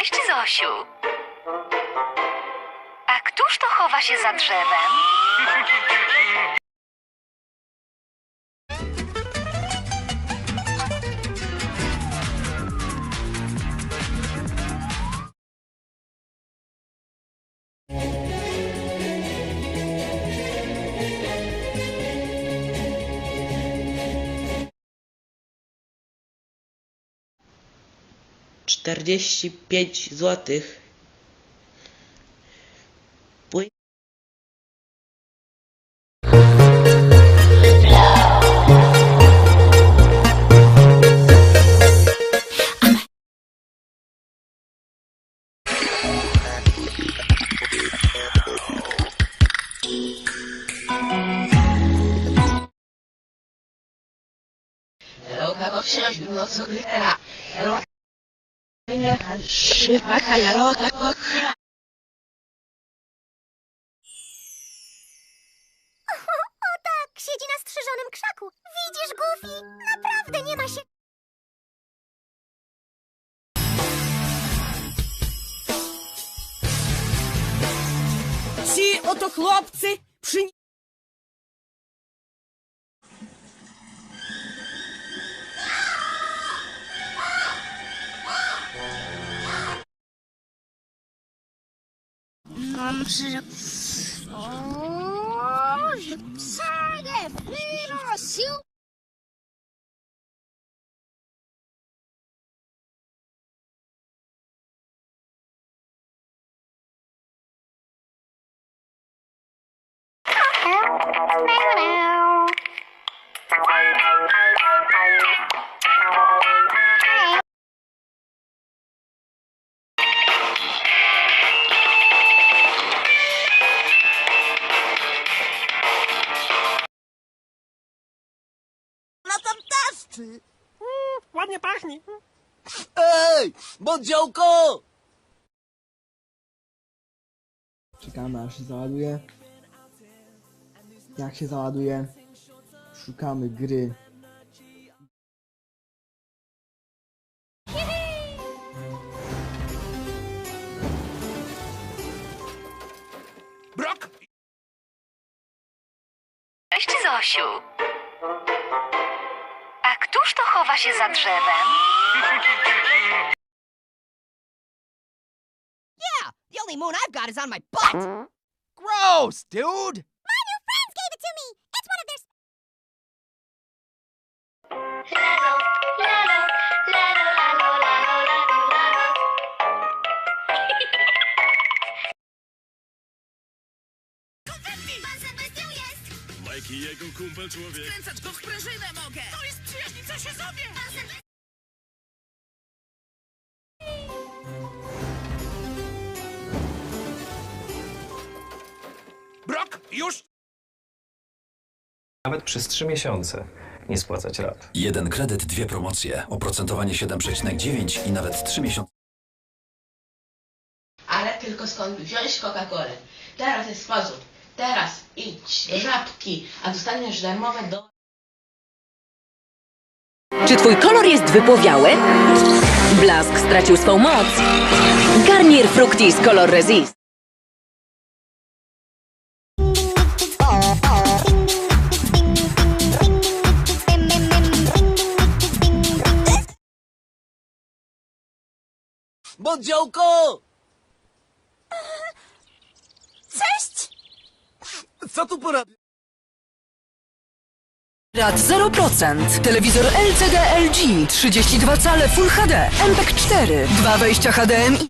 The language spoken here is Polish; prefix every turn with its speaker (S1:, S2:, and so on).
S1: Cześć, Zosiu. A któż to chowa się za drzewem?
S2: czterdzieści pięć złotych. Pły-
S3: Loka, bo wciąż było co grytera. Szybaka.
S4: O tak, siedzi na strzyżonym krzaku. Widzisz, Goofy? Naprawdę nie ma się...
S5: Ci oto chłopcy przy...
S4: Mam przy... Psanie wyrosił.
S5: Ładnie pachnie.
S6: Ej, mądziołko!
S7: Czekamy aż się załaduje. Jak się załaduje, szukamy gry.
S6: Brok!
S1: Cześć, Zosiu. A któż to chowa się za drzewem?
S5: The only moon I've got is on my butt.
S6: Gross, dude!
S8: I jego kumpel człowiek.
S5: Kręcać go w sprężynę mogę. To jest przyjaźnica się sobie.
S6: Brok, już!
S9: Nawet przez 3 miesiące nie spłacać rat.
S10: Jeden kredyt, dwie promocje. Oprocentowanie 7,9 i nawet 3 miesiące.
S3: Ale tylko skąd wziąć Coca-Colę? Teraz jest sposób. Żabki, a dostaniesz darmowe do...
S11: Czy twój kolor jest wypłowiały? Blask stracił swą moc. Garnier Fructis Color Resist.
S6: Mądziołko!
S4: Cześć!
S6: Co tu porabia?
S11: Rat 0%. Telewizor LCD LG. 32 cale Full HD. MPEG 4. Dwa wejścia HDMI.